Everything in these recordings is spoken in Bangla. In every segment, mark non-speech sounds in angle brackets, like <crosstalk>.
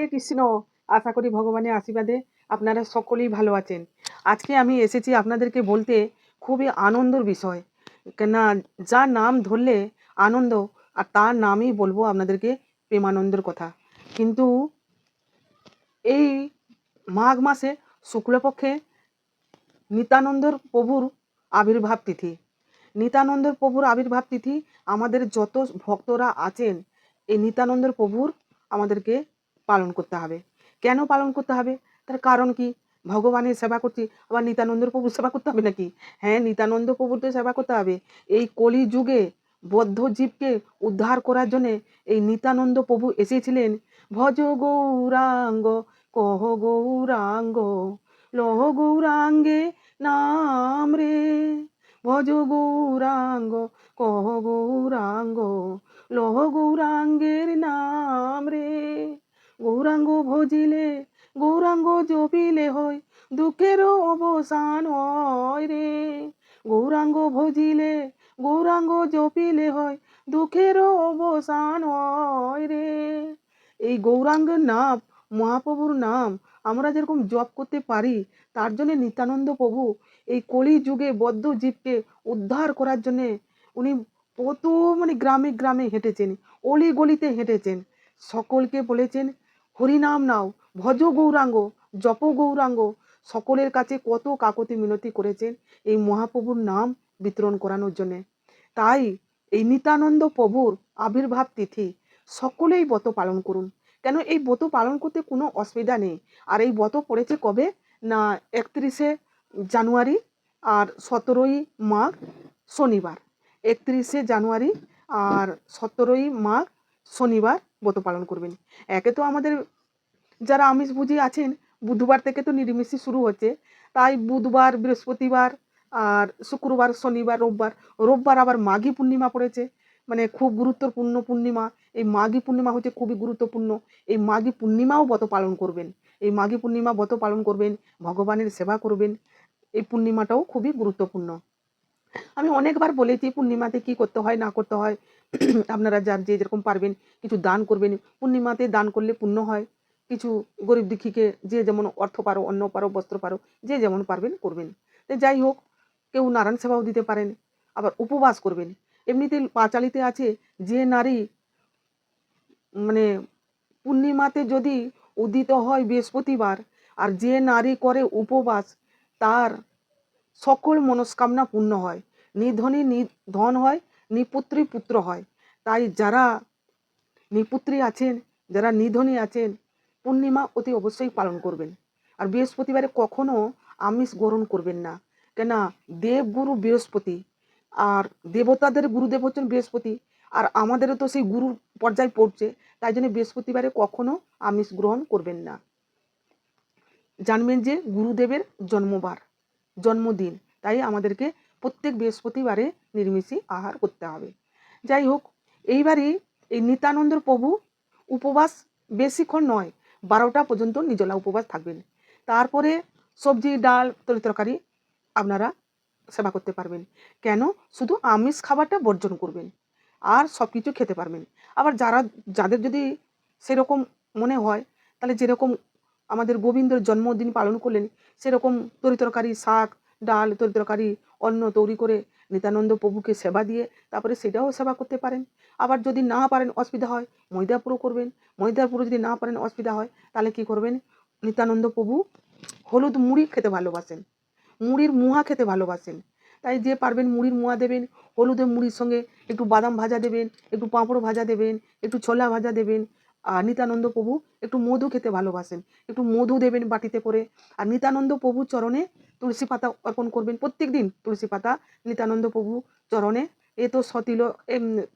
হরে কৃষ্ণ, আশা করি ভগবানের আশীর্বাদে আপনারা সকলেই ভালো আছেন। আজকে আমি এসেছি আপনাদেরকে বলতে খুবই আনন্দর বিষয়। কেননা যার নাম ধরলে আনন্দ, আর তার নামই বলব আপনাদেরকে প্রেমানন্দর কথা। কিন্তু এই মাঘ মাসে শুক্লপক্ষে নিতানন্দর প্রভুর আবির্ভাব তিথি। নিত্যানন্দর প্রভুর আবির্ভাব তিথি আমাদের যত ভক্তরা আছেন, এই নিতানন্দর প্রভুর আমাদেরকে পালন করতে হবে। কেন পালন করতে হবে? তার কারণ কি? ভগবানের সেবা করছি, আবার নিতানন্দ প্রভুর সেবা করতে হবে নাকি? হ্যাঁ নিতানন্দ প্রভুর তো সেবা করতে হবে। এই কলি যুগে বদ্ধ জীবকে উদ্ধার করার জন্যে এই নিতানন্দ প্রভু এসেছিলেন। ভজ গৌরাঙ্গ, কহ গৌরাঙ্গ, লহ গৌরাঙ্গে নাম রে। ভজ গৌরাঙ্গ, কহ গৌরাঙ্গ, লহ গৌরাঙ্গের নাম রে। গৌরাঙ্গ ভজিলে, গৌরাঙ্গ জপিলে হয়, দুঃখেরও অবসান হয় রে। গৌরাঙ্গ ভজিলে, গৌরাঙ্গ জপিলে হয়, দুঃখেরও অবসান হয় রে। এই গৌরাঙ্গের নাম, মহাপ্রভুর নাম, আমরা যেরকম জপ করতে পারি, তার জন্য নিত্যানন্দ প্রভু এই কলি যুগে বদ্ধ জীবকে উদ্ধার করার জন্যে উনি কত মানে গ্রামে গ্রামে হেঁটেছেন, অলি গলিতে হেঁটেছেন। সকলকে বলেছেন হরিনাম নাও, ভজ গৌরাঙ্গ, জপ গৌরাঙ্গ। সকলের কাছে কত কাকতি মিনতি করেছেন এই মহাপ্রভুর নাম বিতরণ করানোর জন্যে। তাই এই নিতানন্দ প্রভুর আবির্ভাব তিথি সকলেই ব্রত পালন করুন। কেন এই ব্রত পালন করতে কোনো অসুবিধা নেই। আর এই ব্রত পড়েছে কবে? না, একত্রিশে জানুয়ারি আর সতেরোই মাঘ শনিবার। একত্রিশে জানুয়ারি আর সতেরোই মাঘ শনিবার ব্রত পালন করবেন। একে তো আমাদের যারা আমিষ বুঝি আছেন, বুধবার থেকে তো নিরামিষই শুরু হচ্ছে। তাই বুধবার, বৃহস্পতিবার আর শুক্রবার, শনিবার, রোববার রোববার আবার মাঘী পূর্ণিমা পড়েছে। মানে খুব গুরুত্বপূর্ণ পূর্ণিমা। এই মাঘী পূর্ণিমা হচ্ছে খুবই গুরুত্বপূর্ণ। এই মাঘী পূর্ণিমাও ব্রত পালন করবেন। এই মাঘী পূর্ণিমা ব্রত পালন করবেন, ভগবানের সেবা করবেন। এই পূর্ণিমাটাও খুবই গুরুত্বপূর্ণ। আমি অনেকবার বলেছি, পূর্ণিমাতে কি করতে হয়, না করতে হয়, <clears throat> আপনারা যার যে যেরকম পারবেন কিছু দান করবেন। পূর্ণিমাতে দান করলে পুণ্য হয়, কিছু গরিব দুঃখীকে যে যেমন অর্থ পারো, অন্ন পারো, বস্ত্র পারো, যে যেমন পারবেন করবেন। তো যাই হোক, কেউ নারায়ণ সেবাও দিতে পারেন, আবার উপবাস করবেন। এমনিতে পাঁচালিতে আছে, যে নারী মানে পূর্ণিমাতে যদি উদিত হয় বৃহস্পতিবার, আর যে নারী করে উপবাস, তার সকল মনস্কামনা পূর্ণ হয়। নিধনী নি ধন হয়, নিপুত্রী পুত্র হয়। তাই যারা নিপুত্রী আছেন, যারা নিধনী আছেন, পূর্ণিমা অতি অবশ্যই পালন করবেন। আর বৃহস্পতিবারে কখনো আমিষ গ্রহণ করবেন না। কেন দেবগুরু বৃহস্পতি আর দেবতাদের গুরুদেব হচ্ছেন বৃহস্পতি। আর আমাদেরও তো সেই গুরুর পর্যায়ে পড়ছে, তাই জন্য বৃহস্পতিবারে কখনো আমিষ গ্রহণ করবেন না। জানবেন যে গুরুদেবের জন্মবার। জন্মদিন। তাই আমাদেরকে প্রত্যেক বৃহস্পতিবারে নির্মিষই আহার করতে হবে। যাই হোক, এইবারই এই নিত্যানন্দর প্রভু উপবাস বেশিক্ষণ নয়, বারোটা পর্যন্ত নিজলা উপবাস থাকবেন। তারপরে সবজি, ডাল, তরি তরকারি আপনারা সেবা করতে পারবেন। কেন? শুধু আমিষ খাবারটা বর্জন করবেন আর সব কিছু খেতে পারবেন। আবার যারা, যাদের যদি সেরকম মনে হয়, তাহলে যেরকম আমাদের গোবিন্দর জন্মদিন পালন করলেন, সেরকম তরি তরকারি শাক, ডাল তরি তরকারি অন্ন তৈরি করে নিত্যানন্দ প্রভুকে সেবা দিয়ে তারপরে সেটাও সেবা করতে পারেন। আবার যদি না পারেন অসুবিধা হয়, ময়দাপুরও করবেন। ময়দাপুরও যদি না পারেন অসুবিধা হয়, তাহলে কি করবেন? নিত্যানন্দ প্রভু হলুদ মুড়ি খেতে ভালোবাসেন, মুড়ির মুহা খেতে ভালোবাসেন। তাই যে পারবেন মুড়ির মুয়া দেবেন, হলুদের মুড়ির সঙ্গে একটু বাদাম ভাজা দেবেন, একটু পাঁপড় ভাজা দেবেন, একটু ছোলা ভাজা দেবেন আর নিত্যানন্দ প্রভু একটু মধু খেতে ভালোবাসেন, একটু মধু দেবেন বাটিতে করে। আর নিত্যানন্দ প্রভু চরণে তুলসী পাতা অর্পণ করবেন। প্রত্যেক দিন তুলসী পাতা নিত্যানন্দ প্রভু চরণে। এ তো সতিল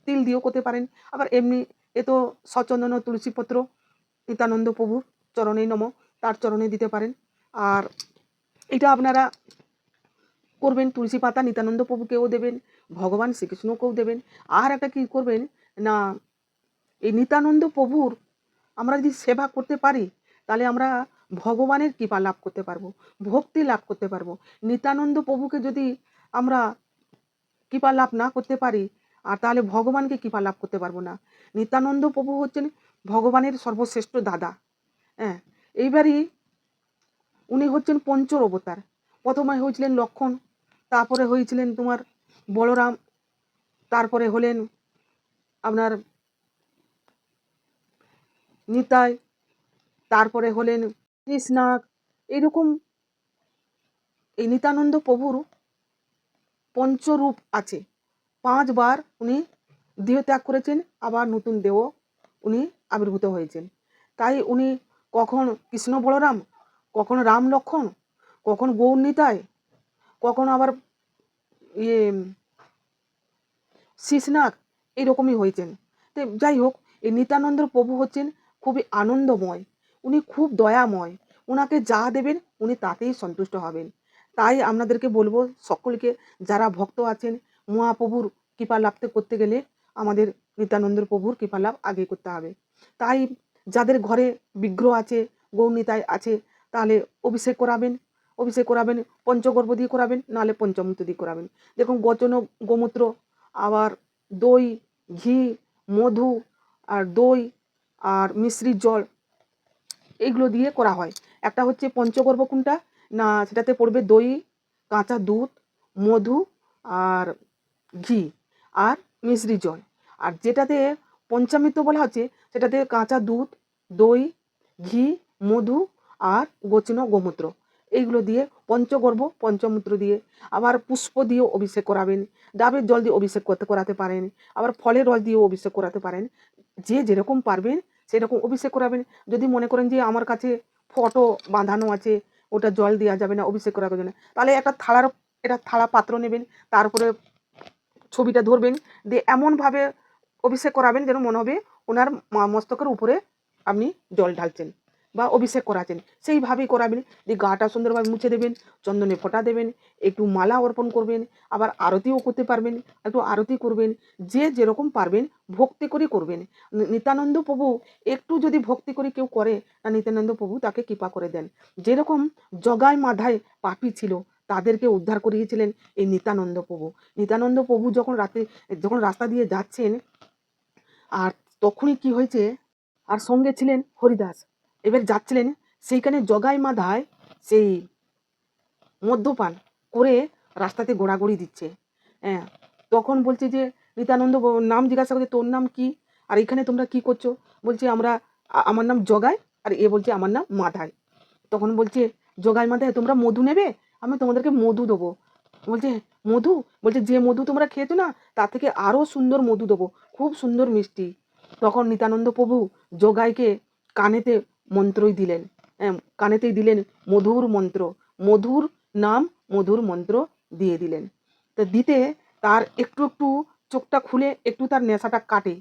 তিল দিয়েও করতে পারেন। আবার এমনি এ তো সচন্দন তুলসীপত্র নিত্যানন্দ প্রভুর চরণেই নম, তার চরণে দিতে পারেন। আর এটা আপনারা করবেন, তুলসী পাতা নিত্যানন্দ প্রভুকেও দেবেন, ভগবান শ্রীকৃষ্ণকেও দেবেন। আর একটা কী করবেন না এই নিত্যানন্দ প্রভুর আমরা যদি সেবা করতে পারি, তাহলে আমরা ভগবানের কৃপা লাভ করতে পারব, ভক্তি লাভ করতে পারব। নিত্যানন্দ প্রভুকে যদি আমরা কৃপা লাভ না করতে পারি, আর তাহলে ভগবানকে কৃপা লাভ করতে পারব না। নিত্যানন্দ প্রভু হচ্ছেন ভগবানের সর্বশ্রেষ্ঠ দাদা। হ্যাঁ এইবারই উনি হচ্ছেন পঞ্চর অবতার। প্রথমে হয়েছিলেন লক্ষণ, তারপরে হয়েছিলেন তোমার বলরাম, তারপরে হলেন আপনার নিতাই, তারপরে হলেন কৃষ্ণাগ এরকম এই নিতানন্দ প্রভুর পঞ্চরূপ আছে। পাঁচবার উনি দেহ ত্যাগ করেছেন, আবার নতুন দেহ উনি আবির্ভূত হয়েছেন। তাই উনি কখন কৃষ্ণ বলরাম, কখন রাম লক্ষণ, কখন গৌর নিতাই, কখন আবার ইয়ে শীষনাগ এইরকমই হয়েছেন। তো যাই হোক, এই নিত্যানন্দ প্রভু হচ্ছেন খুবই আনন্দময়, উনি খুব দয়াময়। ওনাকে যা দেবেন উনি তাতেই সন্তুষ্ট হবেন। তাই আপনাদেরকে বলব সকলকে, যারা ভক্ত আছেন, মহাপ্রভুর কৃপা লাভতে করতে গেলে আমাদের নিত্যানন্দ প্রভুর কৃপা লাভ আগে করতে হবে। তাই যাদের ঘরে বিগ্রহ আছে গৌরনিতায় আছে, তাহলে অভিষেক করাবেন অভিষেক করাবেন, পঞ্চগর্ভ দিয়ে করাবেন, নাহলে পঞ্চমূর্ত দিয়ে করাবেন। দেখুন গচন গোমূত্র, আবার দই, ঘি, মধু, আর দই আর মিশ্রির জল এইগুলো দিয়ে করা হয়। একটা হচ্ছে পঞ্চগর্ভ কোনটা? না, সেটাতে পড়বে দই, কাঁচা দুধ, মধু আর ঘি আর মিশ্রি জল। আর যেটাতে পঞ্চামৃত বলা হচ্ছে, সেটাতে কাঁচা দুধ, দই, ঘি, মধু আর গোচন গোমূত্র। এইগুলো দিয়ে পঞ্চগর্ভ, পঞ্চমূত্র দিয়ে আবার পুষ্প দিয়েও অভিষেক করাবেন, ডাবের জল দিয়ে অভিষেক করতে করাতে পারেন, আবার ফলের রস দিয়েও অভিষেক করাতে পারেন। যে যেরকম পারবেন, সেরকম অভিষেক করাবেন। যদি মনে করেন যে আমার কাছে ফটো বাঁধানো আছে, ওটা জল দেওয়া যাবে না, অভিষেক করার জন্য, তাহলে একটা থালার এটা থালা পাত্র নেবেন, তারপরে ছবিটা ধরবেন, দিয়ে এমনভাবে অভিষেক করাবেন যেন মনে হবে ওনার মস্তকের উপরে আপনি জল ঢালছেন। বা অভিষেক করাচ্ছেন সেইভাবেই করাবেন। দিয়ে গাটা সুন্দরভাবে মুছে দেবেন, চন্দনে ফোঁটা দেবেন, একটু মালা অর্পণ করবেন, আবার আরতিও করতে পারবেন, একটু আরতি করবেন, যে যেরকম পারবেন, ভক্তি করে করবেন। নি- নিত্যানন্দ প্রভু একটু যদি ভক্তি করে কেউ করে না নিত্যানন্দ প্রভু তাকে কৃপা করে দেন। যেরকম জগায় মাধায় পাপি ছিল, তাদেরকে উদ্ধার করিয়েছিলেন এই নিত্যানন্দ প্রভু। নিত্যানন্দ প্রভু যখন রাতে, যখন রাস্তা দিয়ে যাচ্ছেন, আর তখনই কি হয়েছে, আর সঙ্গে ছিলেন হরিদাস। এবার যাচ্ছিলেন সেইখানে জগাই মাধায় সেই মদ্যপান করে রাস্তাতে গোড়াগড়ি দিচ্ছে। হ্যাঁ তখন বলছে যে নিত্যানন্দ ব- নাম জিজ্ঞাসা করছে, তোর নাম কি? আর এখানে তোমরা কি করছ? বলছে, আমরা আমার নাম জগাই। আর এ বলছে, আমার নাম মাধায় তখন বলছে, জগাই মাধায় তোমরা মধু নেবে? আমি তোমাদেরকে মধু দেবো। বলছে, মধু? বলছে, যে মধু তোমরা খেয়েছো না, তার থেকে আরও সুন্দর মধু দেবো। খুব সুন্দর মিষ্টি। তখন নিত্যানন্দ প্রভু জগাইকে কানেতে মন্ত্রই দিলেন। হ্যাঁ কানেতেই দিলেন মধুর মন্ত্র। মধুর নাম, মধুর মন্ত্র দিয়ে দিলেন। তা দিতে তার একটু একটু চোখটা খুলে একটু তার নেশাটা কাটে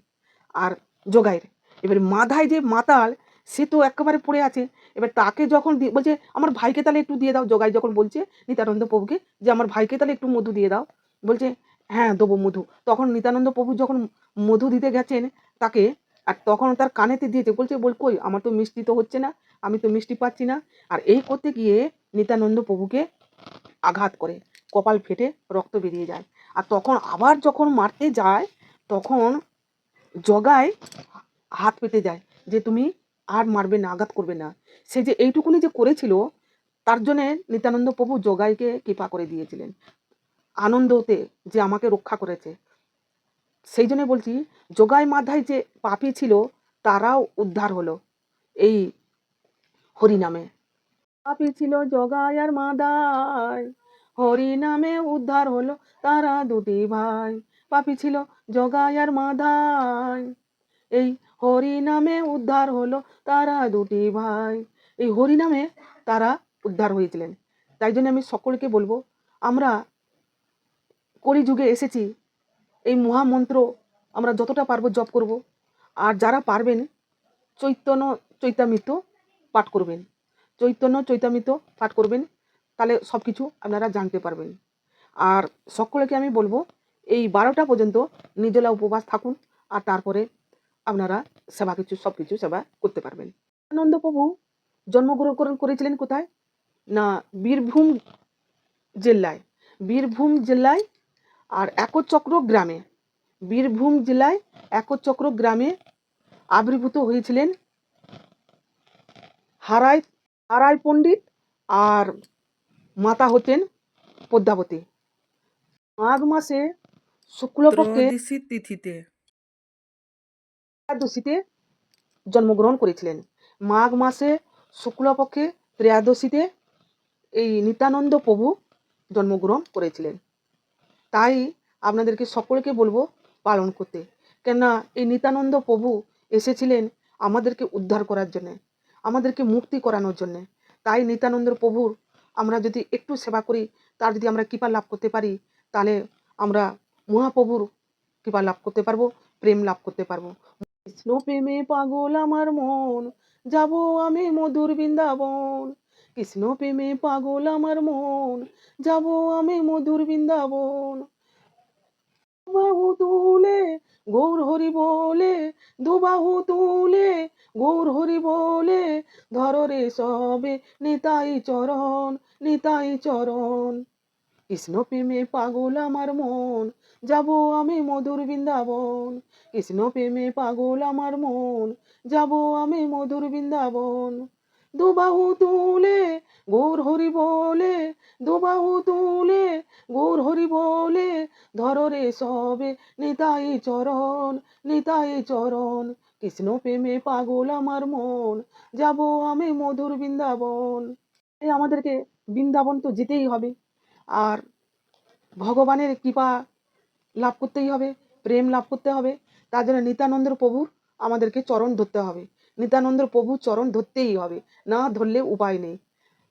আর জগাইয়ের এবার মাথায় যে মাতাল, সে তো একেবারে পড়ে আছে। এবার তাকে যখন বলছে, আমার ভাইকে তাহলে একটু দিয়ে দাও। জগাই যখন বলছে নিত্যানন্দ প্রভুকে, যে আমার ভাইকে তাহলে একটু মধু দিয়ে দাও। বলছে হ্যাঁ দেবো মধু। তখন নিত্যানন্দ প্রভু যখন মধু দিতে গেছেন, তাকে আর তখন তার কানেতে দিয়েছে, বলছে, বল, কই? আমার তো মিষ্টি তো হচ্ছে না, আমি তো মিষ্টি পাচ্ছি না। আর এই করতে গিয়ে নিত্যানন্দ প্রভুকে আঘাত করে, কপাল ফেটে, রক্ত বেরিয়ে যায়। আর তখন আবার যখন মারতে যায়, তখন জগায় হাত পেতে যায় যে, তুমি আর মারবে না, আঘাত করবে না। সে যে এইটুকুনি যে করেছিল, তার জন্যে নিত্যানন্দ প্রভু জগাইকে কৃপা করে দিয়েছিলেন। আনন্দতে যে আমাকে রক্ষা করেছে। সেই জন্য বলছি যোগায় মাধায় যে পাপী ছিল, তারাও উদ্ধার হলো এই হরিনামে। পাপী ছিল জগাই আর মাদায় হরিনামে উদ্ধার হলো তারা দুটি ভাই। পাপী ছিল জগাই আর মাধায় এই হরিনামে উদ্ধার হলো তারা দুটি ভাই। এই হরিনামে তারা উদ্ধার হয়েছিলেন। তাই জন্য আমি সকলকে বলব, আমরা কলিযুগে এসেছি এই মহামন্ত্র আমরা যতটা পারব জপ করব। আর যারা পারবেন, চৈতন্য চৈতামিত পাঠ করবেন। চৈতন্য চৈতামিত পাঠ করবেন, তাহলে সব কিছু আপনারা জানতে পারবেন। আর সকলকে আমি বলব, এই বারোটা পর্যন্ত নিজলা উপবাস থাকুন, আর তারপরে আপনারা সেবা কিছু সব কিছু সেবা করতে পারবেন। আনন্দপ্রভু জন্মগ্রহণ করেছিলেন কোথায়? না, বীরভূম জেলায়। বীরভূম জেলায় আর একচক্র গ্রামে। বীরভূম জেলায় একচক্র গ্রামে আবির্ভূত হয়েছিলেন হারাই হারাই পণ্ডিত আর মাতা হতেন পদ্মাবতী। মাঘ মাসে শুক্লপক্ষে তিথিতে। ত্রয়োদশীতে জন্মগ্রহণ করেছিলেন। মাঘ মাসে শুক্লপক্ষে ত্রয়োদশীতে এই নিত্যানন্দ প্রভু জন্মগ্রহণ করেছিলেন। তাই আপনাদেরকে সকলকে বলব পালন করতে। কেননা এই নিতানন্দ প্রভু এসেছিলেন আমাদেরকে উদ্ধার করার জন্যে, আমাদেরকে মুক্তি করানোর জন্যে। তাই নিত্যানন্দ প্রভুর আমরা যদি একটু সেবা করি, তার যদি আমরা কৃপা লাভ করতে পারি, তাহলে আমরা মহাপ্রভুর কৃপা লাভ করতে পারব, প্রেম লাভ করতে পারব। কৃষ্ণ প্রেমে পাগল আমার মন, যাব আমি মধুর বৃন্দাবন। কৃষ্ণ প্রেমে পাগল আমার মন, যাব আমি মধুর বৃন্দাবন। বাহু তুলে, গৌর হরি বলে, দুবাহু তুলে, গৌর হরি বলে, ধর রে সবে নিতাই চরণ নিতাই চরণ। কৃষ্ণ প্রেমে পাগল আমার মন, যাব আমি মধুর বৃন্দাবন। কৃষ্ণ প্রেমে পাগল আমার মন, যাব আমি মধুর বৃন্দাবন। দুবাহু তুলে, গৌর হরি বলে, দুবাহু তুলে, গৌর হরি বলে ধর রে সবে নিতাই চরণ নিতাই চরণ। কৃষ্ণ প্রেমে পাগল আমার মন, যাব আমি মধুর বৃন্দাবন। এই আমাদেরকে বৃন্দাবন তো যেতেই হবে, আর ভগবানের কৃপা লাভ করতেই হবে, প্রেম লাভ করতে হবে, তার জন্য নিত্যানন্দ প্রভুর আমাদেরকে চরণ ধরতে হবে। নিত্যানন্দ প্রভু চরণ ধরতেই হবে। না ধরলে উপায় নেই।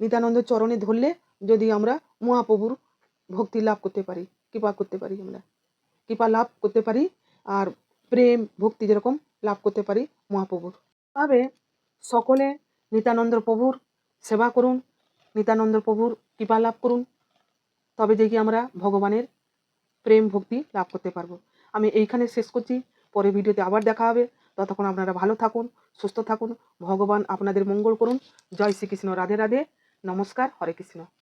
নিত্যানন্দ চরণে ধরলে যদি আমরা মহাপ্রভুর ভক্তি লাভ করতে পারি, কৃপা করতে পারি আমরা, কৃপা লাভ করতে পারি আর প্রেম, ভক্তি যেরকম লাভ করতে পারি মহাপ্রভুর। তবে সকলে নিত্যানন্দ প্রভুর সেবা করুন নিত্যানন্দ প্রভুর কৃপা লাভ করুন। তবে দেখি আমরা ভগবানের প্রেম, ভক্তি লাভ করতে পারব। আমি এইখানে শেষ করছি। পরে ভিডিওতে আবার দেখা হবে। ততক্ষণ আপনারা ভালো থাকুন, সুস্থ থাকুন, ভগবান আপনাদের মঙ্গল করুন। জয় শ্রীকৃষ্ণ, রাধে রাধে, নমস্কার, হরে কৃষ্ণ।